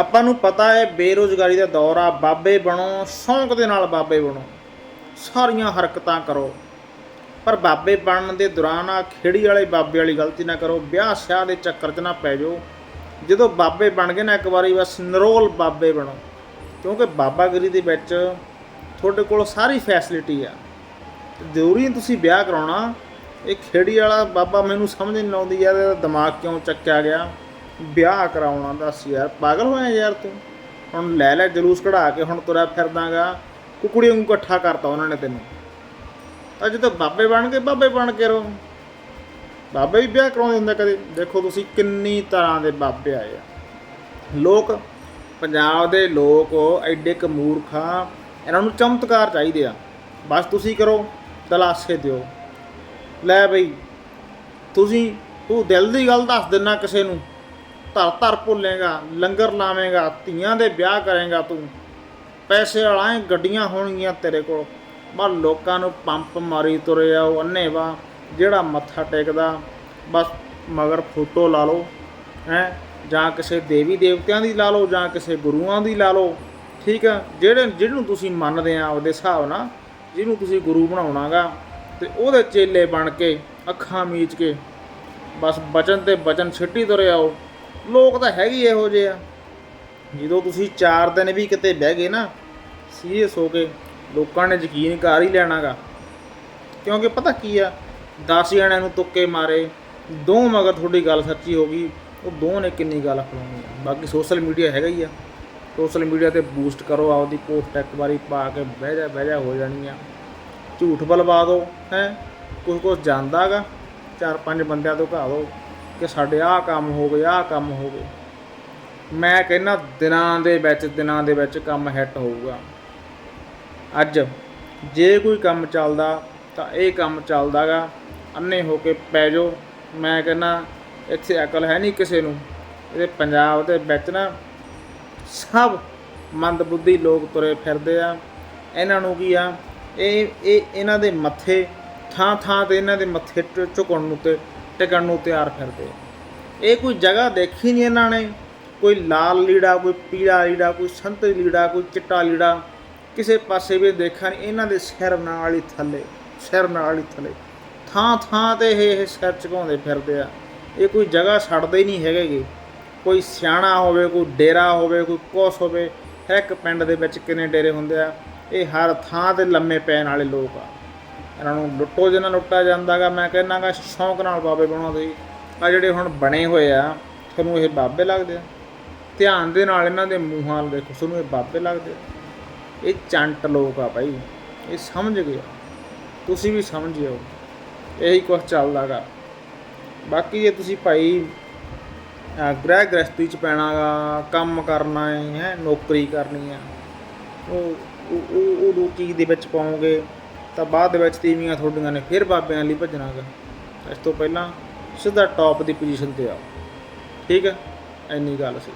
ਆਪਾਂ ਨੂੰ ਪਤਾ ਹੈ ਬੇਰੋਜ਼ਗਾਰੀ ਦਾ ਦੌਰ ਆ ਬਾਬੇ ਬਣੋ, ਸ਼ੌਂਕ ਦੇ ਨਾਲ ਬਾਬੇ ਬਣੋ। ਸਾਰੀਆਂ ਹਰਕਤਾਂ ਕਰੋ। ਪਰ ਬਾਬੇ ਬਣਨ ਦੇ ਦੌਰਾਨ ਆ ਖੇੜੀ ਵਾਲੇ ਬਾਬੇ ਵਾਲੀ ਗਲਤੀ ਨਾ ਕਰੋ, ਵਿਆਹ ਸ਼ਿਆਹ ਦੇ ਚੱਕਰ 'ਚ ਨਾ ਪੈ ਜਾਓ। ਜਦੋਂ ਬਾਬੇ ਬਣ ਗਏ ਨਾ ਇੱਕ ਵਾਰੀ, ਬਸ ਨਰੋਲ ਬਾਬੇ ਬਣੋ। ਕਿਉਂਕਿ ਬਾਬਾਗਿਰੀ ਦੇ ਵਿੱਚ ਤੁਹਾਡੇ ਕੋਲ ਸਾਰੀ ਫੈਸਿਲਿਟੀ ਆ। ਜ਼ਰੂਰੀ ਤੁਸੀਂ ਵਿਆਹ ਕਰਾਉਣਾ। ਇਹ ਖੇੜੀ ਵਾਲਾ ਬਾਬਾ ਮੈਨੂੰ ਸਮਝ ਨਹੀਂ ਆਉਂਦੀ ਯਾਰ ਦਿਮਾਗ ਕਿਉਂ ਚੱਕਿਆ ਗਿਆ? ਵਿਆਹ ਕਰਾਉਣਾ ਦੱਸ ਯਾਰ, ਪਾਗਲ ਹੋਇਆ ਯਾਰ ਤੂੰ। ਹੁਣ ਲੈ ਲੈ ਜਲੂਸ ਕਢਾ ਕੇ, ਹੁਣ ਤੁਰਿਆ ਫਿਰਦਾਗਾ। ਕੁਕੜੀ ਨੂੰ ਇਕੱਠਾ ਕਰਤਾ ਉਹਨਾਂ ਨੇ ਤੈਨੂੰ। ਤਾਂ ਜਦੋਂ ਬਾਬੇ ਬਣ ਗਏ ਬਾਬੇ ਬਣ ਕੇ ਰਹੋ। ਬਾਬੇ ਵੀ ਵਿਆਹ ਕਰਾਉਂਦੇ ਹੁੰਦੇ ਕਦੇ। ਦੇਖੋ ਤੁਸੀਂ ਕਿੰਨੀ ਤਰ੍ਹਾਂ ਦੇ ਬਾਬੇ ਆਏ ਆ। ਲੋਕ, ਪੰਜਾਬ ਦੇ ਲੋਕ ਐਡੇ ਕ ਮੂਰਖਾਂ ਇਹਨਾਂ ਨੂੰ ਚਮਤਕਾਰ ਚਾਹੀਦੇ ਆ। ਬਸ ਤੁਸੀਂ ਕਰੋ ਦਲਾਸੇ ਦਿਓ। ਲੈ ਬਈ, ਤੁਸੀਂ, ਤੂੰ ਦਿਲ ਦੀ ਗੱਲ ਦੱਸ ਦਿੰਨਾ ਕਿਸੇ ਨੂੰ। ਧਰ ਧਰ ਭੁੱਲੇਗਾ, ਲੰਗਰ ਲਾਵੇਂਗਾ, ਧੀਆਂ ਦੇ ਵਿਆਹ ਕਰੇਗਾ ਤੂੰ। ਪੈਸੇ ਵਾਲਾ ਹੈ ਗੱਡੀਆਂ ਹੋਣਗੀਆਂ ਤੇਰੇ ਕੋਲ। ਬਸ ਲੋਕਾਂ ਨੂੰ ਪੰਪ ਮਾਰੀ ਤੁਰੇ ਆਓ ਅੰਨੇ ਵਾ ਜਿਹੜਾ ਮੱਥਾ ਟੇਕਦਾ, ਬਸ ਮਗਰ ਫੋਟੋ ਲਾ ਲਓ, ਹੈ। ਜਾਂ ਕਿਸੇ ਦੇਵੀ ਦੇਵਤਿਆਂ ਦੀ ਲਾ ਲਓ, ਜਾਂ ਕਿਸੇ ਗੁਰੂਆਂ ਦੀ ਲਾ ਲਓ। ਠੀਕ ਆ? ਜਿਹੜੇ, ਜਿਹਨੂੰ ਤੁਸੀਂ ਮੰਨਦੇ ਆ ਆਪਦੇ ਹਿਸਾਬ ਨਾਲ, ਜਿਹਨੂੰ ਤੁਸੀਂ ਗੁਰੂ ਬਣਾਉਣਾਗਾ, ਤੇ ਉਹਦੇ ਚੇਲੇ ਬਣ ਕੇ, ਅੱਖਾਂ ਮੀਚ ਕੇ, ਬਸ ਬਚਨ ਤੇ ਬਚਨ ਛਿੱਟੀ ਤੁਰੇ ਆਓ ਲੋਕ ਤਾਂ ਹੈਗੇ ਹੀ ਇਹੋ ਜਿਹੇ ਆ। ਜਦੋਂ ਤੁਸੀਂ 4 ਦਿਨ ਵੀ ਕਿਤੇ ਬਹਿ ਗਏ ਨਾ ਸੀਰੀਅਸ ਹੋ ਕੇ ਲੋਕਾਂ ਨੇ ਯਕੀਨ ਕਰ ਹੀ ਲੈਣਾਗਾ। ਕਿਉਂਕਿ ਪਤਾ ਕੀ ਆ 10 ਜਣਿਆਂ ਨੂੰ ਤੁੱਕੇ ਮਾਰੇ ਦੋ ਮਗਰ ਤੁਹਾਡੀ ਗੱਲ ਸੱਚੀ ਹੋ ਗਈ, ਉਹ ਦੋ ਨੇ ਕਿੰਨੀ ਗੱਲ ਖਲਾਉਣੀ ਆ। ਬਾਕੀ ਸੋਸ਼ਲ ਮੀਡੀਆ ਹੈਗਾ ਹੀ ਆ। ਸੋਸ਼ਲ ਮੀਡੀਆ ਤੇ ਬੂਸਟ ਕਰੋ ਆਪਦੀ ਪੋਸਟ ਇੱਕ ਵਾਰੀ ਪਾ ਕੇ ਬਹਿ ਜਾ ਬਹਿ ਜਾ, ਹੋ ਜਾਣੀ ਆ। ਝੂਠ ਬਲਵਾ ਦਿਓ, ਹੈ। ਕੁਝ ਕੁਝ ਜਾਂਦਾਗਾ ਚਾਰ ਪੰਜ ਬੰਦਿਆਂ ਤੋਂ ਘਾ ਦਿਓ। ਕਿ ਸਾਡੇ ਆਹ ਕੰਮ ਹੋ ਗਏ, ਆਹ ਕੰਮ ਹੋ ਗਏ। ਮੈਂ ਕਹਿੰਦਾ ਦਿਨਾਂ ਦੇ ਵਿੱਚ, ਦਿਨਾਂ ਦੇ ਵਿੱਚ ਕੰਮ ਹਿੱਟ ਹੋਊਗਾ। ਅੱਜ ਜੇ ਕੋਈ ਕੰਮ ਚੱਲਦਾ, ਤਾਂ ਇਹ ਕੰਮ ਚੱਲਦਾਗਾ। ਅੰਨੇ ਹੋ ਕੇ ਪੈ ਜਾਓ। ਮੈਂ ਕਹਿੰਦਾ ਇੱਥੇ ਅਕਲ ਹੈ ਨਹੀਂ ਕਿਸੇ ਨੂੰ। ਇਹਦੇ ਪੰਜਾਬ ਦੇ ਵਿੱਚ ਨਾ ਸਭ ਮੰਦਬੁੱਧੀ ਲੋਕ ਤੁਰੇ ਫਿਰਦੇ ਆ। ਇਹਨਾਂ ਨੂੰ ਕੀ ਆ? ਇਹ ਇਹ ਇਹਨਾਂ ਦੇ ਮੱਥੇ ਥਾਂ ਥਾਂ ਤੇ ਇਹਨਾਂ ਦੇ ਮੱਥੇ ਟ- ਝੁਕਣ ਨੂੰ ਤੇ ਟਿਕਣ ਨੂੰ ਤਿਆਰ ਫਿਰਦੇ ਇਹ ਕੋਈ ਜਗ੍ਹਾ ਦੇਖੀ ਨਹੀਂ ਇਹਨਾਂ ਨੇ। ਕੋਈ ਲਾਲ ਲੀੜਾ, ਕੋਈ ਪੀਲਾ ਲੀੜਾ, ਕੋਈ ਸੰਤਰੀ ਲੀੜਾ, ਕੋਈ ਚਿੱਟਾ ਲੀੜਾ। ਕਿਸੇ ਪਾਸੇ ਵੀ ਦੇਖਿਆ ਨਹੀਂ ਇਹਨਾਂ ਦੇ ਸਿਰ ਨਾਲ ਹੀ ਥੱਲੇ, ਸਿਰ ਨਾਲ ਹੀ ਥੱਲੇ। ਥਾਂ ਥਾਂ ਤੇ ਇਹ ਇਹ ਸਿਰ ਝੁਕਾਉਂਦੇ ਫਿਰਦੇ ਆ। ਇਹ ਕੋਈ ਜਗ੍ਹਾ ਛੱਡਦੇ ਹੀ ਨਹੀਂ ਹੈਗੇਗੇ। ਕੋਈ ਸਿਆਣਾ ਹੋਵੇ, ਕੋਈ ਡੇਰਾ ਹੋਵੇ, ਕੋਈ ਕੁਛ ਹੋਵੇ ਹਰ ਇੱਕ ਪਿੰਡ ਦੇ ਵਿੱਚ ਕਿੰਨੇ ਡੇਰੇ ਹੁੰਦੇ ਆ। ਇਹ ਹਰ ਥਾਂ ਤੇ ਲੰਮੇ ਪੈਣ ਵਾਲੇ ਲੋਕ ਆ। ਇਹਨਾਂ ਨੂੰ ਲੁੱਟੋ ਜਿੰਨਾ ਲੁੱਟਾ ਜਾਂਦਾਗਾ, ਮੈਂ ਕਹਿੰਨਾਗਾ ਸ਼ੌਂਕ ਨਾਲ ਬਾਬੇ ਬਣਾਉਂਦੇ ਆ ਜਿਹੜੇ ਹੁਣ ਬਣੇ ਹੋਏ ਆ, ਤੁਹਾਨੂੰ ਇਹ ਬਾਬੇ ਲੱਗਦੇ ਆ। ਧਿਆਨ ਦੇ ਨਾਲ ਇਹਨਾਂ ਦੇ ਮੂੰਹਾਂ ਵੱਲ ਦੇਖੋ, ਤੁਹਾਨੂੰ ਇਹ ਬਾਬੇ ਲੱਗਦੇ ਆ। ਇਹ ਚੰਟ ਲੋਕ ਆ ਭਾਈ ਇਹ ਸਮਝ ਗਿਆ ਤੁਸੀਂ ਵੀ ਸਮਝ ਜਾਓ ਇਹੀ ਕੁਝ ਚੱਲਦਾਗਾ। ਬਾਕੀ ਜੇ ਤੁਸੀਂ ਭਾਈ, ਅਹ ਗ੍ਰਹਿ ਗ੍ਰਸਤੀ ਚ ਪੈਣਾਗਾ, ਕੰਮ ਕਰਨਾ ਹੈ ਨੌਕਰੀ ਕਰਨੀ ਆ, ਉਹ ਉਹ ਉਹ ਚੀਜ਼ ਦੇ ਵਿੱਚ ਪਾਓਗੇ? ਤਾਂ ਬਾਅਦ ਦੇ ਵਿੱਚ ਤੀਵੀਆਂ ਤੁਹਾਡੀਆਂ ਨੇ ਫਿਰ ਬਾਬਿਆਂ ਲਈ ਭੱਜਣਾਗਾ। ਇਸ ਤੋਂ ਪਹਿਲਾਂ ਸਿੱਧਾ ਟੌਪ ਦੀ ਪੋਜੀਸ਼ਨ ਤੇ ਆਓ। ਠੀਕ ਹੈ? ਇੰਨੀ ਗੱਲ ਸੀ।